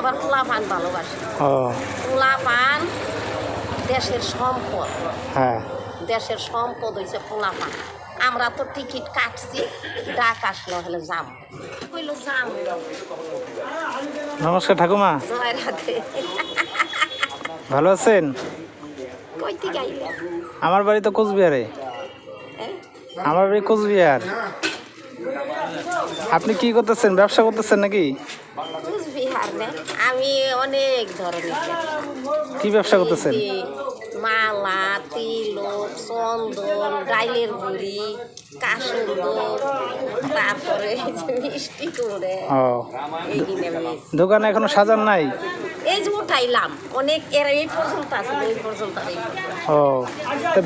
আবার পোলা পান ভালোবাসি। পোলা পান দেশের সম্পদ। হ্যাঁ। দেশের সম্পদ হয়েছে পোলা পান আমরা তো টিকিট কাটছি ডাক আসলো হলে যাম। কইলো যাম। নমস্কার ঠাকুমা। জয় রাধে। ভালো আছেন? আমার বাড়ি তো কোচবিহারে। হ্যাঁ? আমার বাড়ি কোচবিহার। আপনি কি করতেছেন? ব্যবসা করতেছেন নাকি? আমি অনেক ধরনের কি ব্যবসা করতেছেন? মালা তিলক চন্দন ডাইলের গুড়ি কাসন্দ তারপরে মিষ্টি। দোকানে এখনও সাজান নাই? এই যে উঠাইলাম অনেক এর এই পর্যন্ত আছে এই পর্যন্ত আর এই পর্যন্ত। ও তো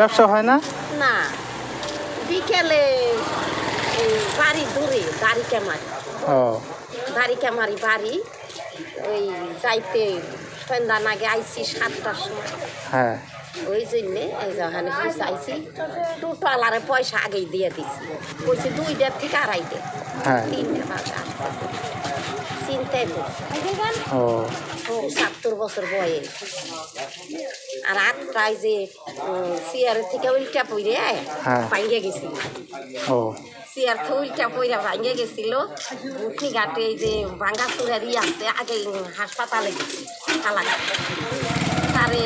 ব্যবসা হয় না? না বিকেলে বাড়ি দূরে গাড়ি ও। গাড়ি ক্যামারি বাড়ি? ওই যাইতে সন্ধ্যা নাগে আইছি সাতটার সময়। হ্যাঁ। ওই জন্যে এই যখন চাইছি টোটালারে পয়সা আগেই দিয়ে দিছি। বলছি দুইটার থেকে আড়াইটে হ্যাঁ। তিনটে বাজে চিন্তাই সাত্তর বছর বয়স। আর আটটায় যে চেয়ারের থেকে উল্টা পইরে হ্যাঁ। গেছিল ও। চেয়ার থেকে উল্টা পইরা ভাঙ্গে গেছিল। উঠি ঘাটে এই যে ভাঙ্গা চুরারি আছে আগে হাসপাতালে গেছি তারে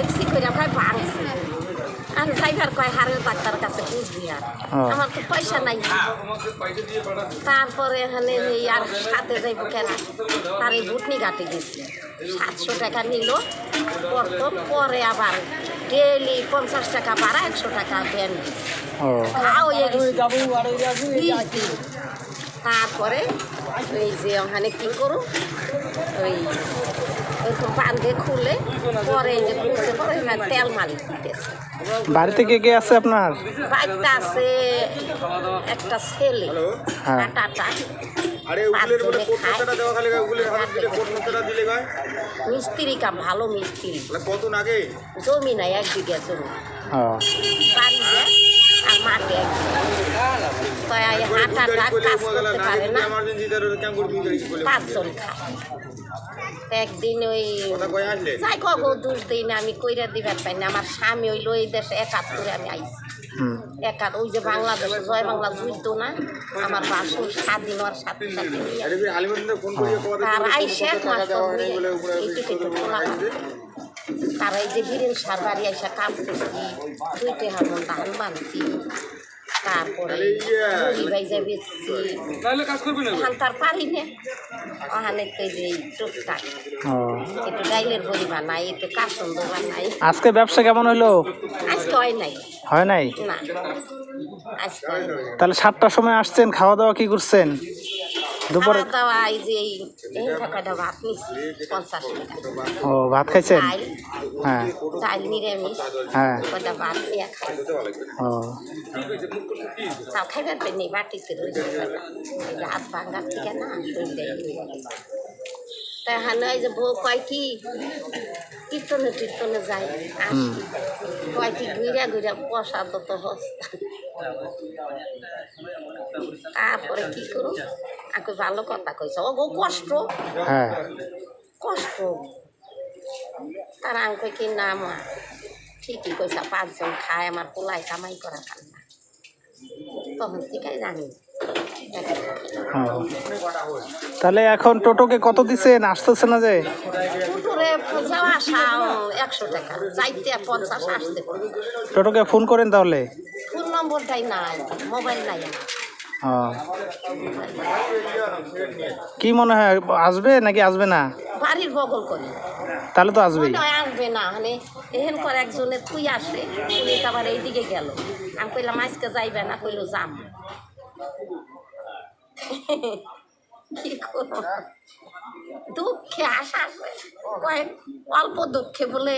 এক্সি করে ভাই ভাঙছে। আর ড্রাইভার কয় হারের ডাক্তার কাছে বুঝবি আর। আমার তো পয়সা নাই। তারপরে এখানে আর সাথে যাইব কেন? তার এই ভুটনি ঘাটে গেছি। সাতশো টাকা নিল। প্রথম পরে আবার ডেলি পঞ্চাশ টাকা বাড়া একশো টাকা দেন ও। তারপরে ওই যে ওখানে কি করো? ওই খুলে পরে এই যে খুলছে পরে তেল মালিক দিতেছে। বাড়িতে কে কে আছে আপনার? বাড়িতে আছে একটা ছেলে হ্যাঁ। টাটা। মিস্ত্রি কাম ভালো মিস্ত্রি। জমি নাই এক বিঘা জমি। বাড়ি মাঠে। কাজ করতে পারে না। পাঁচজন খায়। একদিন ওই যাই কব দিই আমি কইরা দিবার পাই না আমার স্বামী হইল এই দেশে একাত্তরে আমি আইছি। একাত ওই যে বাংলাদেশে জয় বাংলা যুদ্ধ না? আমার বাসুর স্বাধীন হওয়ার সাথে সাথে আরে আইসে এক মাস তার এই যে বীরেন সার বাড়ি আইসা কাম করছি দুইটে হামন ধান বানছি তারপরে বেচছি। ওখান তার পারি না। ওখানে তো এই যে এই টুকটাক একটু ডাইলের বড়ি বানাই একটু কাসন্দ বানাই আজকে ব্যবসা কেমন হলো আজকে হয় নাই। হয় নাই? না। হয়। তাহলে সাতটার সময় আসছেন খাওয়া দাওয়া কি করছেন? দুপুরে ও ভাত খাইছেন? হ্যাঁ। হ্যাঁ। ও। চাও খাইবার পেন নেই বাটিতে রয়েছে রাত না ওইটাই এই যে বউ কয় কি কীর্তনে টীর্তনে যায় কয় কি ঘুরা ঘুরা প্রসাদ তো হস্তা। তারপরে কি করু? আগে ভালো কথা কইছে। ও গো কষ্ট। হ্যাঁ। কষ্ট। তারা আমি কই কি না মা? ঠিকই কইসা পাঁচজন খায় আমার পোলাই কামাই করা খান না। তখন থেকে জানি। তাহলে এখন টোটোকে কত দিছেন? আসতেছে না যে? টোটোকে ফোন করেন তাহলে। নম্বরটাই নাই মোবাইল নাই কি মনে হয় আসবে নাকি আসবে না? বাড়ির বগল করি। তাহলে তো আসবেই। মনে আসবে না মানে এহেন করে একজনে তুই আসে তুই আবার এইদিকে গেল। আমি কইলাম আজকে যাইবে না কইলো যাম। কি করব? দুঃখে আসা আসবে কয় অল্প দুঃখে বলে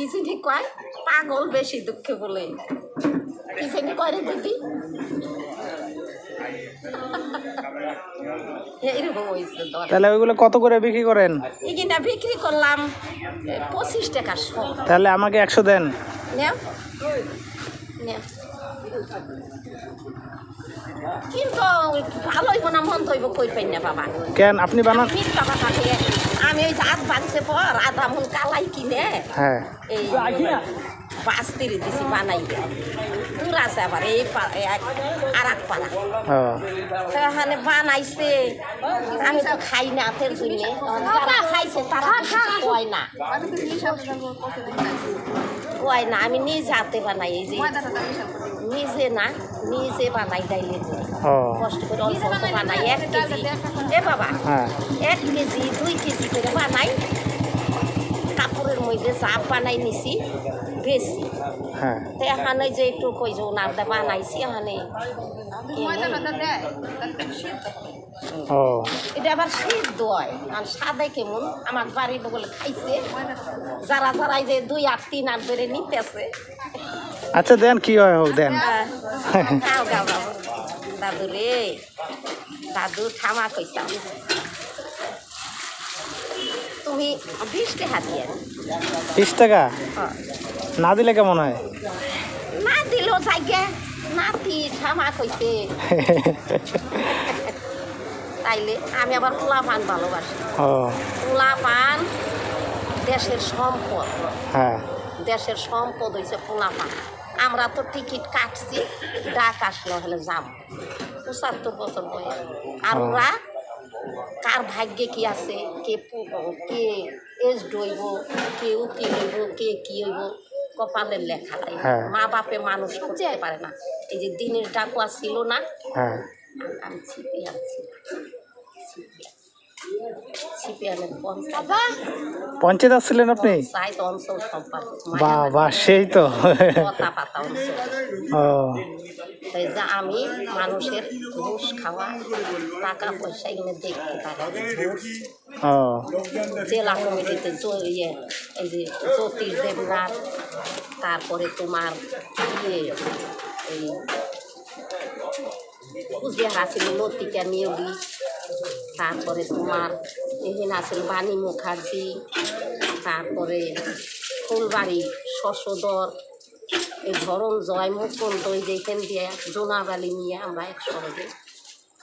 কি জানি কয়? পাগল বেশি দুঃখে বলে। কি কয় রে দিদি? তাহলে ওইগুলো কত করে বিক্রি করেন? এখানে বিক্রি করলাম পঁচিশ টাকা তাহলে আমাকে একশো দেন। নেও। নেও। কিন্তু ভালো হইব না মন হইব কই পাই না বাবা। কেন? আপনি বানান বাবা থাকে আমি ওই হাত বাঁধছে পর আধা মন কালাই কিনে হ্যাঁ। এই পাঁচ তিরি দিছি বানাই দূর আছে আবার এই আর এক পাড়া সেখানে বানাইছে আমি তো খাই না তেল জন্য। যারা খাইছে তারা কয় না। কয় না আমি নিজে হাতে বানাই এই যে। নিজে না নিজে বানাই ডাইলে কষ্ট করে অল্প অল্প বানাই এক কেজি। এ বাবা হ্যাঁ। এক কেজি দুই কেজি করে বানাই। কাপড়ের মধ্যে চাপ বানাই নিছি বেশি হ্যাঁ। তো এখানে যে একটু কই যে ওনার দা বানাইছি এখানে ও। এটা আবার সিদ্ধ হয় আর সাদে কেমন আমার বাড়ির বলে খাইছে। যারা যে দুই আট তিন আট করে নিতেছে। আচ্ছা দেন কি হয় হোক দেন। গাও দাদু রে দাদু থামা কইতাম। তুমি বিশ টাকা দিয়ে। বিশ টাকা? হ্যাঁ। না দিলে কেমন হয়? না দিলেও যাইগে নাতি থামা কইছে। তাইলে আমি আবার পোলা পান ভালোবাসি। ও। পোলা পান দেশের সম্পদ। হ্যাঁ। দেশের সম্পদ হয়েছে পোলা পান আমরা তো টিকিট কাটছি ডাক আসলো হলে যাম পঁচাত্তর বছর বয়স। আর। ওরা কার ভাগ্যে কি আছে? কে কে এজ ডইব কে উকিল হইব কে কি হইব? কপালের লেখা নাই। হ্যাঁ। মা বাপে মানুষ করতে পারে না। এই যে দিনের ডাকুয়া ছিল না? হ্যাঁ। আমি ছিপে আছি ছিপে আনে পঞ্চায়েত পঞ্চায়েত আসছিলেন আপনি? বা বা সেই তো। ও। আমি মানুষের ঘুষ খাওয়া টাকা পয়সা এগুলো দেখতে পারি জেলা কমিটিতে ইয়ে এই যে জ্যোতিষ দেবনাথ তারপরে তোমার ইয়ে এই কুচবিহার আছিল লতিকা নিয়োগী তারপরে তোমার এখানে আছিল বাণী মুখার্জি তারপরে ফুলবাড়ি শশোদর এই ধরন জয় মুকুন্দ ওই যে এখান দিয়ে জোনাবালি নিয়ে আমরা একসঙ্গে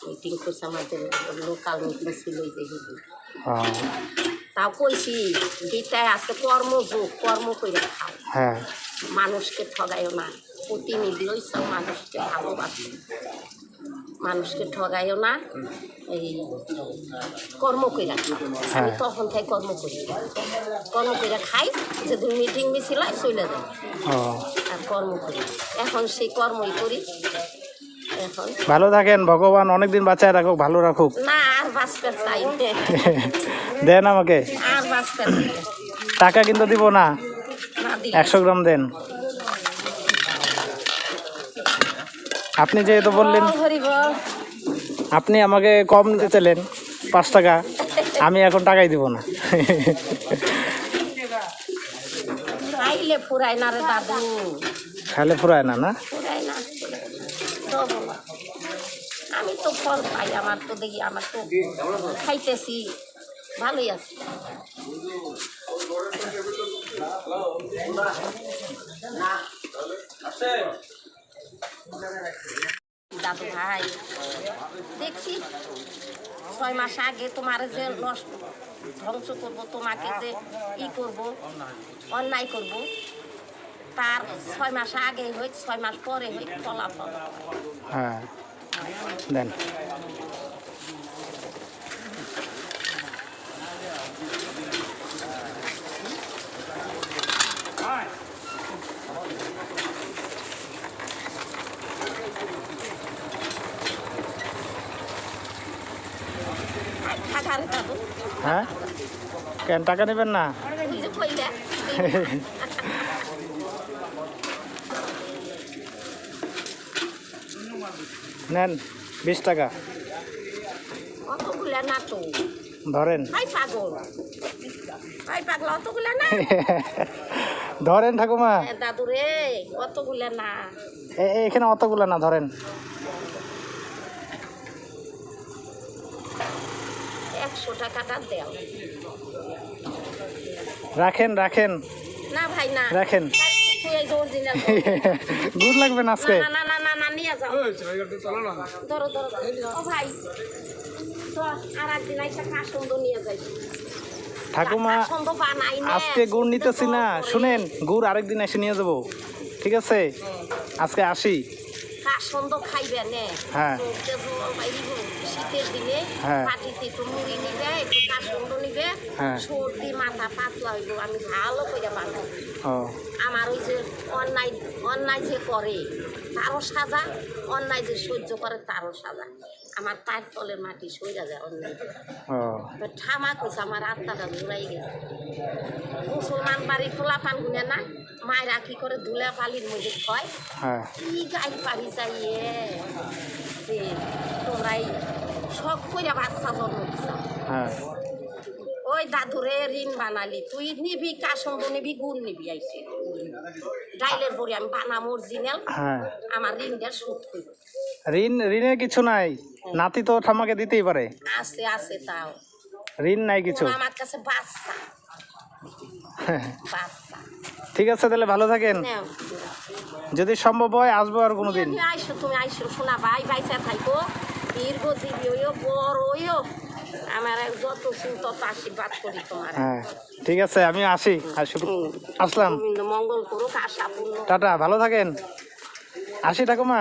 মিটিং করছি আমাদের লোকাল মিটিং ছিল ওই যে তাও কইছি গীতায় আছে কর্মযোগ কর্ম করে খাও। হ্যাঁ। মানুষকে ঠগাইও না। প্রতিনিধি হইছ মানুষকে ভালোবাসো। মানুষকে ঠগাইও না। এই কর্ম করে খাও আমি হ্যাঁ। তখন থেকে কর্ম করি। কর্ম করে খাই যেদিন মিটিং মিছিল চলে যাই। আর কর্ম করি। এখন সেই কর্মই করি। এখন ভালো থাকেন ভগবান অনেকদিন বাঁচায় রাখুক ভালো রাখুক। না আর বাঁচতে চাই। দেন আমাকে। আর বাঁচতে টাকা কিন্তু দিব না। একশো গ্রাম দেন। আপনি যেহেতু বললেন আপনি আমাকে কম দিতে চাইলেন পাঁচ টাকা আমি এখন টাকাই দিব না। খাইলে ফুরায় না না? আমি তো ফল পাই আমার তো দেখি আমার তো খাইতেছি ভালোই আছে। দাদু ভাই। দেখছি, ছয় মাস আগে তোমার যে নষ্ট, ধ্বংস করব, তোমাকে যে ই করব, অন্যায় করব, তার ছয় মাস আগে হই ছয় মাস পরে হই ফলাফল। হ্যাঁ হ্যাঁ? কেন টাকা নেবেন না? নেন বিশ টাকা। ধরেন। ধরেন ঠাকুমা। দাদু রে অতগুলা না। এখানে অতগুলো না ধরেন। একশো টাকাটা দেও। রাখেন রাখেন। না ভাই না। রাখেন। গুড লাগবে না আজকে? না না না না নিয়ে যাও। ধরো ধরো ও ভাই তো আর একদিন কাসন্দ নিয়ে যাই। ঠাকুমা আজকে গুড় নিতেছি না। শুনেন গুড় আরেকদিন এসে নিয়ে যাব। ঠিক আছে? আজকে আসি। কাসন্দ খাইবে নে হ্যাঁ। শীতের দিনে হ্যাঁ। পাটিতে একটু মুড়ি নিবে একটু কাসন্দ নিবে হ্যাঁ। সর্দি মাথা পাতলা হইব আমি ভালো করে বানাই আমার ওই যে অন্যায় অন্যায় যে করে তারও সাজা অন্যায় যে সহ্য করে তারও সাজা আমার পায়ের তলের মাটি সইরা যায় অন্য ঠামা কইছে আমার আত্মাটা ধুলাই গেছে। মুসলমান বাড়ি খোলা পান গুনে না মায়েরা কি করে ধুলা পালির মধ্যে খয়? হ্যাঁ। কি গাই পারি যাইয়ে যে তোমরাই সব করে বাচ্চা জন্ম দিছ। ওই দাদুরে ঋণ বানালি তুই নিবি কাসন্দ নিবি গুড় নিবি আইসে ডাইলের পরে আমি বানাম অরিজিনাল হ্যাঁ। আমার ঋণটা সুদ করব। ঋণ ঋণের কিছু নাই। নাতি তো ঠামাকে দিতেই পারে। আছে আছে তাও। ঋণ নাই কিছু। আমার কাছে বাচ্চা। বাচ্চা। ঠিক আছে তাহলে ভালো থাকেন। যদি সম্ভব হয় আসব আর কোনো দিন তুমি আইসো তুমি আইসো। শোনা ভাই ভাইসা থাইকো দীর্ঘজীবী হইও বড় হইও। আমার যত তত আশীর্বাদ করি তোমার। হ্যাঁ ঠিক আছে আমি আসি। আর শুধু আসলাম। মঙ্গল করুক আশা টাটা ভালো থাকেন। আসি ঠাকুমা।